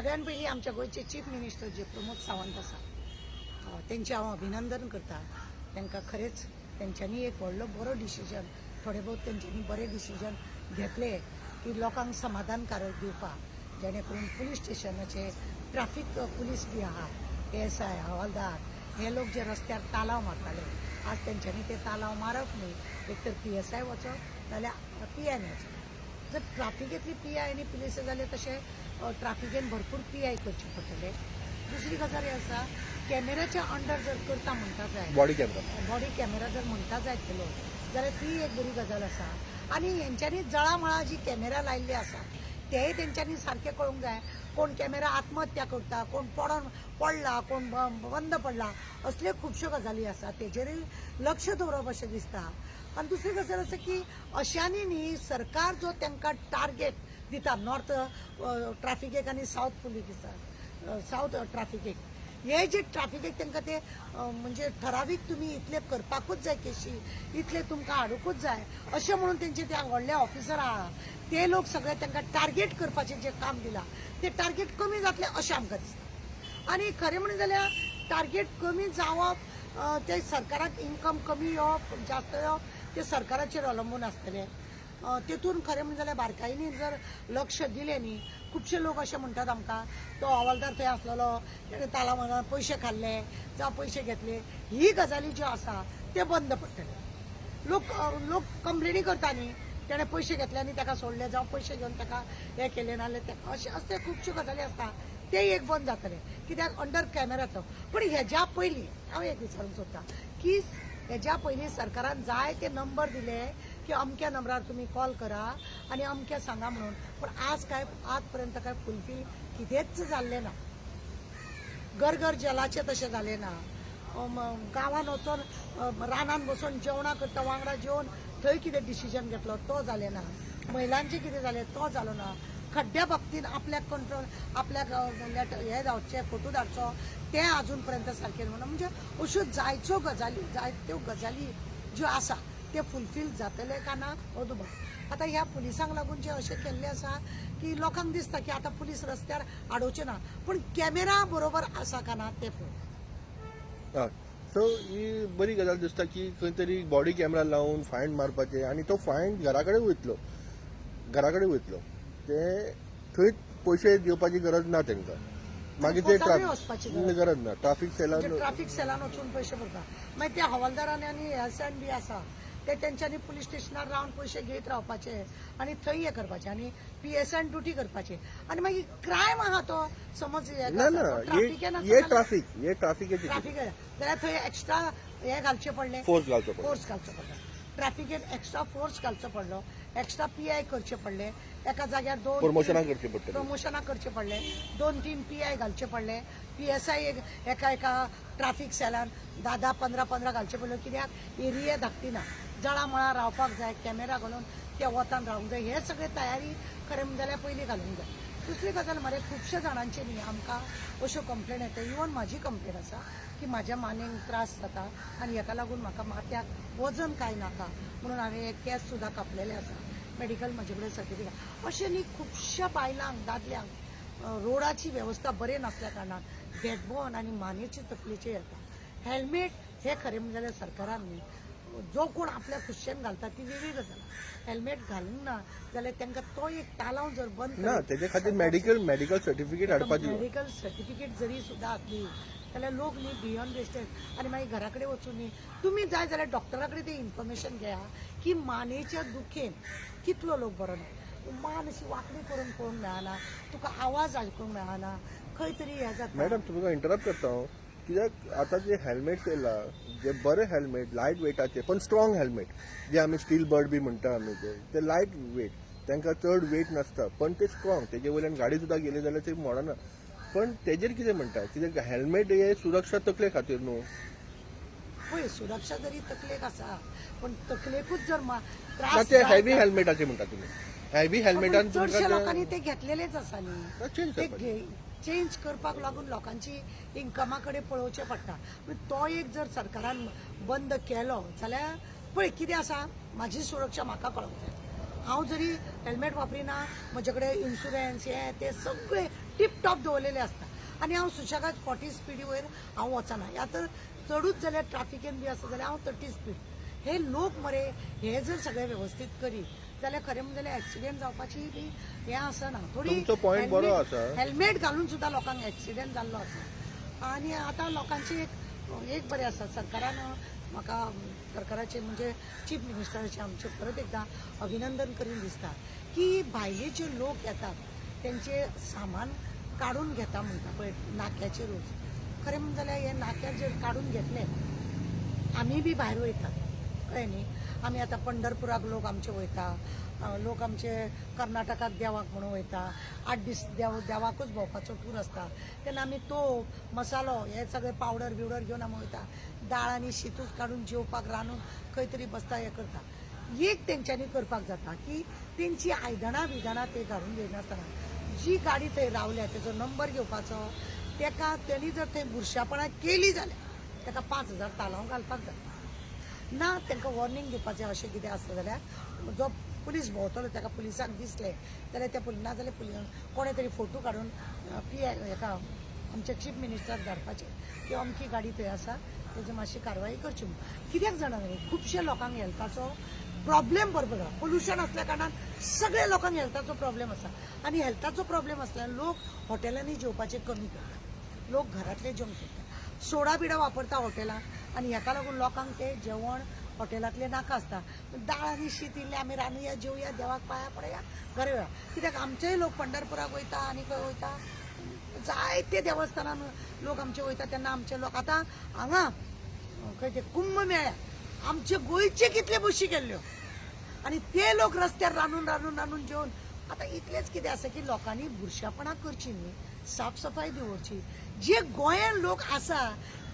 सगळ्यान पयलीं आमच्या गोंयचे चीफ मिनिस्टर जे प्रमोद सावंत आसा अ, तेंचे हांव अभिनंदन करता. तांकां खरेंच तेंच्यांनी एक व्हडलो बरो डिसिजन थोडे बहुत तेंच्यांनी बरे डिसिजन घेतले की लोकांक समाधानकारक दिवपाक जेणे करून पुलीस स्टेशनाचे ट्राफीक पुलीस बी आहा एस आय हवालदार हे लोक जे रस्त्यार तालाव मारताले आज तेंच्यांनी ते तालाव मारप न्ही एक तर पी एस आय वचप नाल्यार पी एन वचप जर ट्राफिकेंतली पी आय आनी पुलीस जाल्यार तशें ट्राफिकेन भरपूर पी आय करचे पडटले दुसरी गजाल ही आसा कॅमेराच्या अंडर जर करता म्हणटा जाय बॉडी कॅमेरा बॉडी कॅमेरा जर म्हणटा जायत केलो जाल्यार ती एक बरी गजाल आसा आनी हेंच्यांनी जळामळा जी कॅमेरा लायल्ली आसा तेय तेंच्यांनी सारकें कळूंक जाय. कोण कॅमेरा आत्महत्या करता कोण पडोन पडला कोण बंद पडला असल्यो खुबश्यो गजाली आसा तेजेरूय लक्ष दवरप अशें दिसता. आनी दुसरी गजाल आसा की अशांनी न्ही सरकार जो तांकां टार्गेट दिता नॉर्थ ट्राफिकेक आनी सावथ पुलीस सावथ ट्राफिकेक हे जे ट्राफिकेक तांकां ते म्हणजे ठरावीक तुमी इतले करपाकूच जाय केशी इतले तुमकां हाडूंकूच जाय अशें म्हणून तेंचे त्या व्हडले ऑफिसर आहा ते लोक सगळे तांकां टार्गेट करपाचें जें काम दिलां ते टार्गेट कमी जातलें अशें आमकां दिसता. आनी खरें म्हणून जाल्यार टार्गेट कमी जावप ते सरकाराक इन्कम कमी येवप जास्त येवप ते सरकाराचेर अवलंबून आसतले तेतून खरें म्हणजे जाल्यार बारकायेनी जर लक्ष दिलें न्ही खुबशे लोक अशें म्हणटात आमकां तो हवालदार थंय आसलेलो तेणें ताला पयशे खाल्ले जावं पयशे घेतले. ही गजाली ज्यो आसा ते बंद पडटले लोक लोक कंप्लेनी करता न्ही तेणें पयशे घेतले आनी ताका सोडले जावं पयशे घेवन ताका हें केले नाल्यार तेका अशें अशे खुबश्यो गजाली आसता ते एक बंद जातले कित्याक अंडर कॅमेरा तो पण हेज्या पयलीं हांव एक विचारूंक सोदतां की हेज्या पयलीं सरकारान जाय ते नंबर दिले की अमक्या नंबरार तुमी कॉल करा आनी अमक्या सांगा म्हणून. पण आज काय आज पर्यंत काय फुलफील कितेंच जाल्लें ना. घर घर जलाचें तशें जालें ना. अम, गांवान वचून रानान बसून जेवणां करता वांगडा जेवन थंय कितें डिसिजन घेतलो तो जालें ना. महिलांचें कितें जालें तो जालो ना. खड्ड्या बाबतींत आपल्याक कंट्रोल आपल्याक म्हणजे हे जावचे फोटो धाडचो ते आजून पर्यंत सारकें म्हणून म्हणजे अश्यो जायच्यो गजाली जायत्यो गजाली ज्यो आसा ते फुलफील जातले काय ना? हो दुबाव आतां ह्या पुलिसांक लागून जे अशें केल्लें आसा की लोकांक दिसता की आतां पुलीस रस्त्यार आडोवचे ना पूण कॅमेरा बरोबर आसा काय ना ते पळोवन सो ही बरी गजाल दिसता की खंय तरी बॉडी कॅमेरा लावन फायन मारपाचे आनी तो फायन घरा कडेन वयतलो. घरा कडेन वयतलो. ते थंय पयशे दिवपाची गरज ना तांकां मागीर ते कोर्टानूय वचपाची गरज. गरज ना. ट्राफीक सेलान म्हणजे ट्राफिक सेलान वचून पयशे भरता मागीर त्या हवालदारांनी आनी एसान बी आसा ते तेंच्यांनी पुलीस स्टेशनार रावन पयशे घेत रावपाचे आनी थंय हे करपाचे आनी पी एस एन ड्युटी करपाची. आनी मागीर क्रायम आहा तो समज हे ना ना. हे हे ट्राफीक हे ट्राफिकेची ट्राफिक जाल्यार थंय एक्स्ट्रा हे घालचे पडले. फोर्स घालचो पडटा फोर्स घालचो ट्रॅफिकेन एक्स्ट्रा फोर्स घालचो पडलो. एक्स्ट्रा पी आय करचे पडले. एका जाग्यार दोन प्रमोशनाक करचे पडटले प्रमोशनाक करचे पडले. दोन तीन पी आय घालचे पडले. पी एस आय एका एका ट्राफीक सेलान धा धा पंदरा पंदरा घालचे पडले. कित्याक? एरिया धाकटी ना. जळामळा रावपाक जाय कॅमेरा घालून त्या वतान रावंक जाय. हे सगळे तयारी खरें जाल्यार पयलीं घालूंक जाय. दुसरी गजाल मरे खुबश्या जाणांची न्ही आमकां अश्यो कंप्लेन येता. इवन म्हाजी कंप्लेन आसा की म्हाज्या मानेक त्रास जाता आनी हेका लागून म्हाका माथ्याक वजन कांय नाका म्हणून हांवें एक केस सुद्दां कापलेले आसा मेडिकल म्हजे कडेन सर्टिफिकेट अशें न्ही खुबश्या बायलांक दादल्यांक रोडाची वेवस्था बरे नासल्या कारणान बॅकबोन आनी मानेचे तकलेचे येता हेल्मेट हे खरें म्हणजे जाल्यार सरकारान न्ही जो कोण आपल्या कुशेन घालता ती वेगळी गजाल हेल्मेट घालूंक ना जाल्यार तांकां तो एक तालाव जर बंद ना तेजे खातीर मेडिकल मेडिकल सर्टिफिकेट हाडपाची. मेडिकल सर्टिफिकेट जरी सुद्दां आसली जाल्यार लोक न्ही बियॉन्ड वेस्टेज आनी मागीर घरा कडेन वचून न्ही तुमी जाय जाल्यार डॉक्टरा कडेन ते इन्फॉर्मेशन घेया की मानेच्या दुखेन कितलो लोक बरो ना. मान अशी वांकडी करून पळोवंक मेळना तुका आवाज आयकूंक मेळना खंय तरी हें जाता. मॅडम तुमकां इंटरप्ट करता हांव कित्याक आतां जे हेल्मेट येयला जे बरे हेल्मेट लायट वेटाचे पण स्ट्रॉंग हेल्मेट जे आमी स्टील बर्ड बी म्हणटा आमी ते ते लायट वेट तांकां चड वेट नासता पण ते स्ट्रॉंग तेजे वयल्यान गाडी सुद्दां गेली जाल्यार ते मोडना पण तेजेर कितें म्हणटा कित्याक हेल्मेट हे सुरक्षा तकले खातीर न्हू? पळय सुरक्षा जरी तकलेक आसा पण तकलेकूच जर मा- ना त्रास ते जायत हेवी हेल्मेटाचे म्हणटा तुमी हेवी हेल्मेटान पण चडशा लोकांनी ते घेतलेलेच आसा चेंज ते करपाचें घे- चेंज करपाक लागून लोकांची इन्कमा कडेन पळोवचें पडटा. पूण तो एक जर सरकारान बंद केलो जाल्यार पळय कितें आसा? म्हाजी सुरक्षा म्हाका कळूंक जाय. हांव जरी हेल्मेट वापरिना म्हजे कडेन इन्शुरन्स हे ते सगळे टीप टॉप दवरलेले आसता. आनी हांव सुशेगाद फोर्टी स्पिडी वयर हांव वचना. ह्या तर चडूच जाल्यार ट्राफिकेन बी आसा जाल्यार हांव थर्टी स्पीड हे लोक मरे हे जर सगळे वेवस्थीत करीत जाल्यार खरें म्हणजे जाल्यार एक्सिडेंट जावपाची बी हें आसना थोडी तुमचो point बरो आसा. हेल्मेट घालून सुद्दां लोकांक एक्सिडेंट जाल्लो आसा आनी आतां लोकांची एक एक बरें आसा सरकारान म्हाका सरकाराचे म्हणजे चीफ मिनिस्टराचे आमचे परत एकदां अभिनंदन करीन दिसता की भायले जे लोक येतात त्यांचे सामान काढून घेता म्हणटा पळय नाक्याचे रोज. खरें म्हणजे जाल्यार हे नाक्यार जर काढून घेतले. आमी बी भायर वयतात. कळ्ळें न्ही आमी आतां पंढरपुराक लोक आमचे वयता लोक आमचे कर्नाटकाक देवाक म्हणून वयता आठ दीस देव देवाकूच भोंवपाचो टूर आसता तेन्ना आमी तोप मसालो हे सगळे पावडर बिवडर घेवन आमी वयता. दाळ आनी शीतूच काडून जेवपाक रांदून खंय तरी बसता हें करता. एक तेंच्यांनी करपाक जाता की तेंची आयदनां बिदनां ते घालून घेयनासतना जी गाडी थंय रावल्या तेजो नंबर घेवपाचो तेका तेणी जर थंय बुरशेपणां केली जाल्यार तेका पांच हजार तालांव घालपाक जाता. ना तांकां वॉर्निंग दिवपाचें अशें कितें आसता जाल्यार जो पुलीस भोंवतलो ताका पुलिसांक दिसलें जाल्यार त्या पुलीस ना जाल्यार पुलिसान कोणे तरी फोटो काडून पी हेका आमच्या चीफ मिनिस्टराक धाडपाचें की अमकी गाडी थंय आसा तेजी मातशी कारवाई करची. म्हणून कित्याक जाणा न्ही खुबशे लोकांक हेल्थाचो प्रॉब्लेम बरोबर आहा. पोल्युशन असल्या कारणान सगळ्या लोकांक हेल्थाचो प्रॉब्लेम आसा आनी हेल्थाचो प्रॉब्लेम आसल्यान लोक हॉटेलांनी जेवपाचें कमी करतात. लोक घरांतले जेवण करतात. सोडा बिडा वापरता हॉटेलांत. आनी हेका लागून लोकांक ते जेवण हॉटेलांतले नाका आसता दाळ आनी शीत इल्लें आमी रांदुया जेवया देवाक पांया पडया घरा येया कित्याक आमचेय लोक पंढरपुराक वयता आनी खंय वयता? जायते देवस्थानान लोक आमचे वयता तेन्ना आमचे लोक. आतां हांगा खंय ते कुंभ मेळ्या. आमचे गोंयचे कितले बशी गेल्ल्यो? आनी ते लोक रस्त्यार रांदून रांदून रांदून जेवन. आतां इतलेंच कितें आसा की लोकांनी बुरशापणां करची न्ही. साफसफाई दवरची जे गोंयान लोक आसा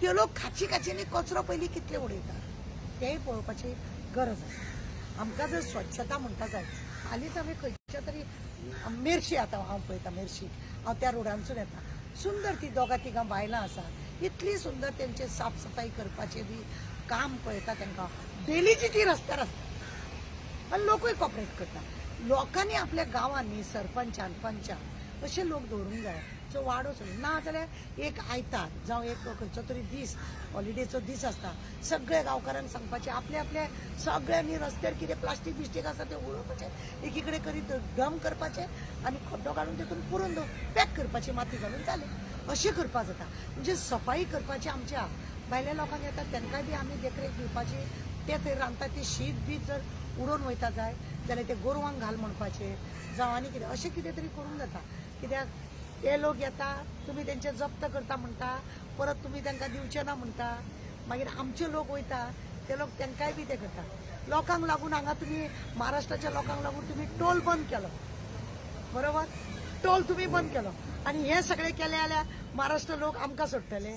ते लोक खाची खाचींनी कचरो पयलीं कितले उडयता तेंय पळोवपाची गरज आसा. आमकां जर स्वच्छता म्हणटा जाय हालींच आमी खंयच्या तरी मेर्शी आतां हांव पळयता मेर्शी. हांव त्या रोडानसून येता. सुंदर ती दोगां तिगां बायलां आसा. इतली सुंदर तेंचे साफसफाई करपाचें बी काम पळयता तांकां. डेलीची ती रस्त्यार आसता आनी लोकूय कॉपरेट करता लोकांनी आपल्या गांवांनी सरपंचान पंचान अशे लोक दवरूंक जाय. जो वाडो सोडून ना जाल्यार एक आयतार जावं एक खंयचो तरी दीस हॉलिडेचो दीस आसता सगळ्या गांवकारांक सांगपाचें आपले आपले सगळ्यांनी रस्त्यार कितें प्लास्टीक बिस्टीक आसा तें उडोवपाचें एकीकडे करीत डम करपाचें आनी खड्डो काडून तितून पुरून पॅक करपाची माती घालून जालें अशें करपा जाता. म्हणजे सफाई करपाची आमच्या भायल्या लोकांक येतात तांकांय बी आमी देखरेख दिवपाची ते थंय रांदता ती शीत बी जर उडोवन वयता जाय जाल्यार ते गोरवांक घाल म्हणपाचें जावं आनी कितें अशें कितें तरी करूंक जाता. कित्याक ते लोक येता तुमी तेंचे जप्त करता म्हणटा परत तुमी तांकां दिवचे ना म्हणटा मागीर आमचे लोक वयता ते लोक तांकांय बी ते करता. लोकांक लागून हांगा तुमी महाराष्ट्राच्या लोकांक लागून तुमी टोल बंद केलो. बरोबर? टोल तुम्ही बंद केलो. आणि हे सगळे केले जाल्यार महाराष्ट्र लोक आमकां सोडटले.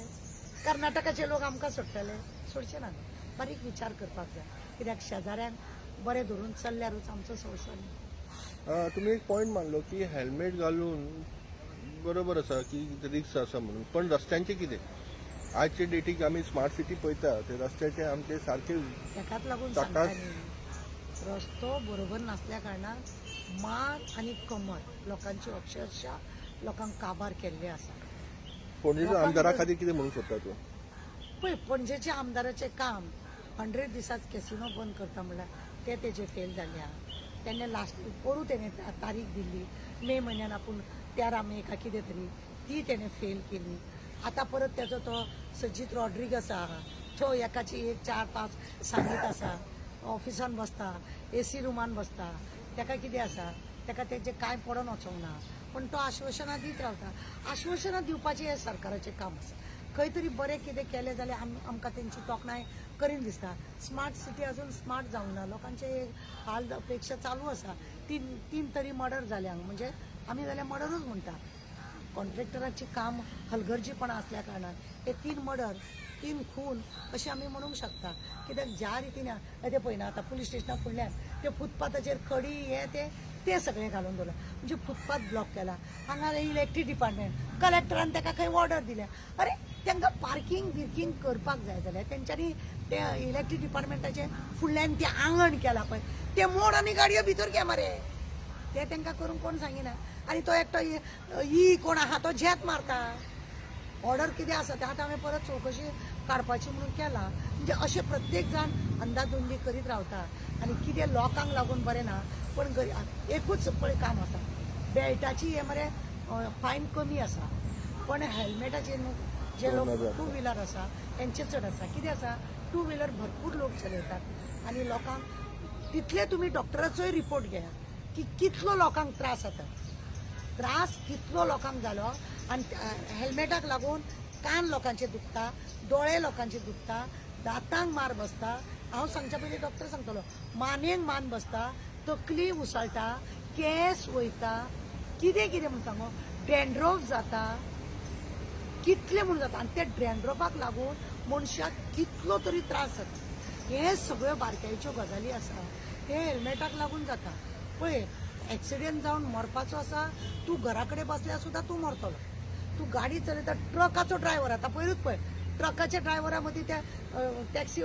कर्नाटकाचे लोक आमकां सोडटले. सोडचे ना. बारीक विचार करपाक जाय. कित्याक शेजाऱ्यांक बरें धरून चल्ल्यारूच आमचो संवसार तुम्ही एक पॉईंट मानलो की हेल्मेट घालून बरोबर आसा की रिक्स आसा म्हणून. पण रस्त्यांचे कितें? आजचे डेटीक आमी स्मार्ट सिटी पळयता ते रस्त्याचे आमचे सारखे तेकाच लागून ताकाच- सांगता न्ही, रस्तो बरोबर नासल्या कारणान मान आणि कमर लोकांची अक्षरशः लोकांक काबार केल्ले आसा. पणजेच्या आमदारा खातीर कितें म्हणूंक सोदता तूं? पळय पणजेच्या आमदाराचें काम हंड्रेड दिसांच कॅसिनो बंद करता म्हणल्यार ते तेजे फेल जाल्ले आहा लास्ट पोरू तेणे ता- तारीख दिल्ली. मे म्हयन्यान आपूण त्या मे का कितें तरी ती तेणें फेल केली. आतां परत तेजो तो सजीत रॉड्रीग आसा तो एकाची एक चार पांच सांगीत आसा ऑफिसान बसता ए सी रुमान बसता. तेका कितें आसा तेका तेजें कांय पडोन वचोंक ना पण तो आश्वासनां दीत रावता आश्वासनां दिवपाचें हें सरकाराचें काम आसा खंय तरी बरें कितें केलें जाल्यार आम आमकां तेंची तोखणाय करीन दिसता. स्मार्ट सिटी अजून स्मार्ट जावंक ना. लोकांचे हाल अपेक्षा चालू आसा तीन तीन तरी मर्डर जाल्यांक म्हणजे आमी जाल्यार मर्डरूच म्हणटा कॉन्ट्रॅक्टराची काम हलगर्जीपणा असल्या कारणान हे तीन मर्डर तीन खून अशें आमी म्हणूंक शकता कित्याक ज्या रितीन ते पळयना आतां पुलीस स्टेशना फुडल्यान ते फुटपाथाचेर खडी हे ते ते सगळे घालून दवरला म्हणजे फुटपाथ ब्लॉक केला. हांगा इलेक्ट्रीक डिपार्टमेंट कलेक्टरान ताका खंय ऑर्डर दिल्या. अरे तांकां पार्किंग बिर्किंग करपाक जाय जाल्यार तेंच्यांनी ते इलेक्ट्रीक डिपार्टमेंटाचे फुडल्यान ते आंगण केला पळय ते मोड आनी गाडयो भितर घे मरे ते तांकां करूंक कोण सांगिना? आनी तो एकटो ही कोण आहा? तो झेत मारता. ऑर्डर कितें आसा तें आतां हांवें परत चवकशी काडपाची म्हणून केला. म्हणजे अशें प्रत्येक जाण अंदाधुंदी करीत रावता आनी कितें लोकांक लागून बरें ना? पण गरी- एकूच पळय काम आसा बेल्टाची हे मरे फायन कमी आसा पण हेल्मेटाचे न्हू जे लोक. टू व्हिलर आसा तेंचे चड आसा कितें आसा टू व्हिलर भरपूर लोक चलयतात आनी लोकांक तितले तुमी डॉक्टराचोय रिपोर्ट घेया. की कितलो लोकांक त्रास जाता? त्रास कितलो लोकांक जालो? आनी हेल्मेटाक लागून कान लोकांचे दुखता दोळे लोकांचे दुखता दांतांक मार बसता. हांव सांगच्या पयलीं डॉक्टर सांगतलो मानेक मान बसता तकली उसळटा केस वयता. कितें कितें म्हूण सांगो? डेंड्रोफ जाता. कितले म्हूण जाता? आनी त्या ड्रॅन्ड्रॉफाक लागून मनशाक कितलो तरी त्रास जाता. हे सगळ्यो बारकायेच्यो गजाली आसा. हे हेल्मेटाक लागून जाता. पळय एक्सिडेंट जावन मरपाचो आसा तूं घरा कडेन बसल्यार सुद्दां तूं मरतलो तूं गाडी चलयता ट्रकाचो ड्रायव्हर आतां पयरूच पळय ट्रकाच्या ड्रायव्हरा मदीं त्या टॅक्सी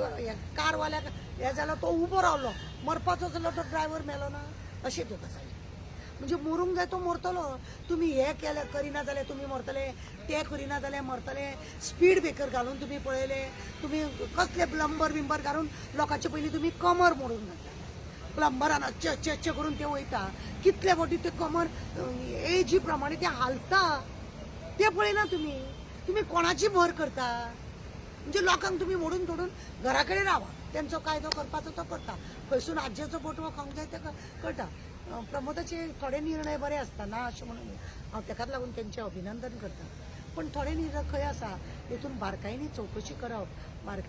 कारवाल्याक हे जालो तो उबो रावलो मरपाचो जालो तो ड्रायव्हर मेलो ना अशें तुका जाय म्हणजे मरूंक जाय तो मरतलो. तुम्ही हे केले करिना जाल्यार तुम्ही मरतले ते करिना जाल्यार मरतले. स्पीड ब्रेकर घालून तुम्ही पळयले तुम्ही कसले प्लंबर बिंबर घालून लोकांचे पयलीं तुम्ही कमर मोडून घातला. प्लंबरान अच्छे अच्छे अच्छे करून ते वयता कितले फावटी ते कमर एजी प्रमाणे ते हालता. ते पळयना तुम्ही. तुम्ही कोणाची भर करता? म्हणजे लोकांक तुम्ही मोडून तोडून घरा कडेन रावा तेंचो कायदो करपाचो तो करता. खंयसून आज्याचो बोटवो खावंक जाय ते करता. प्रमोदाचे थोडे निर्णय बरे आसता ना अशें म्हणून हांव तेकाच लागून तेंचें अभिनंदन करता पण थोडे निर्णय खंय आसा तेतून बारकायेनी चवकशी करप बारकाय